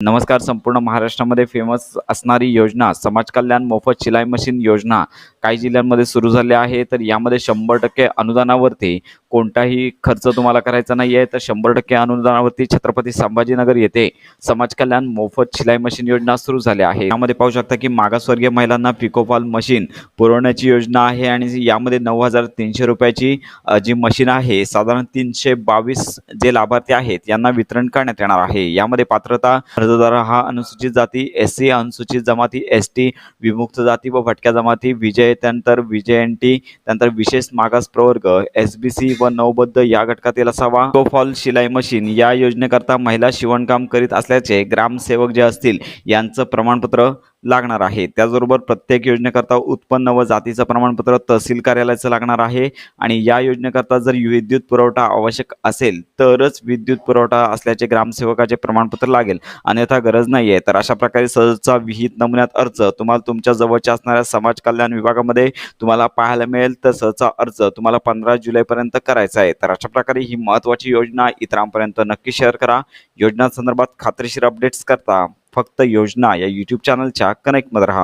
नमस्कार संपूर्ण महाराष्ट्रामध्ये फेमस असणारी योजना समाज कल्याण मोफत शिलाई मशीन योजना काही जिल्ह्यांमध्ये सुरू झाले आहे तर यामध्ये शंभर टक्के अनुदानावरती कोणताही खर्च तुम्हाला करायचा नाही आहे तर शंभर टक्के अनुदानावरती छत्रपती संभाजीनगर येथे समाज कल्याण मोफत शिलाई मशीन योजना सुरू झाली आहे. यामध्ये पाहू शकता की मागासवर्गीय महिलांना पिकोफॉल मशीन पुरवण्याची योजना आहे आणि यामध्ये नऊ हजार तीनशे रुपयाची जी मशीन आहे साधारण तीनशे बावीस जे लाभार्थी आहेत यांना वितरण करण्यात येणार आहे. यामध्ये पात्रता अर्जदार हा अनुसूचित जाती एस सी अनुसूचित जमाती एस टी विमुक्त जाती व भटक्या जमाती विजय त्यानंतर विजय एन टी त्यानंतर विशेष मागास प्रवर्ग एस बी सी व नौबद्ध या घटकातील असावा. कोफॉल शिलाई मशीन या योजनेकरता महिला शिवणकाम करीत असल्याचे ग्रामसेवक जे असतील यांचं प्रमाणपत्र लागणार आहे. त्याचबरोबर प्रत्येक योजनेकरता उत्पन्न व जातीचं प्रमाणपत्र तहसील कार्यालयाचं लागणार आहे आणि या योजनेकरता जर विद्युत पुरवठा आवश्यक असेल तरच विद्युत पुरवठा असल्याचे ग्रामसेवकाचे प्रमाणपत्र लागेल. अन्यथा गरज नाही आहे तर अशा प्रकारे सहजचा विहित नमुन्यात अर्ज तुम्हाला तुमच्या जवळच्या असणाऱ्या समाज कल्याण विभागामध्ये तुम्हाला पाहायला मिळेल. तर सहजचा अर्ज तुम्हाला पंधरा जुलैपर्यंत करायचा आहे. तर अशा प्रकारे ही महत्त्वाची योजना इतरांपर्यंत नक्की शेअर करा. योजनांसंदर्भात खात्रीशीर अपडेट्स करता. फक्त योजना या यूट्यूब चॅनलच्या कनेक्टमध्ये राहा.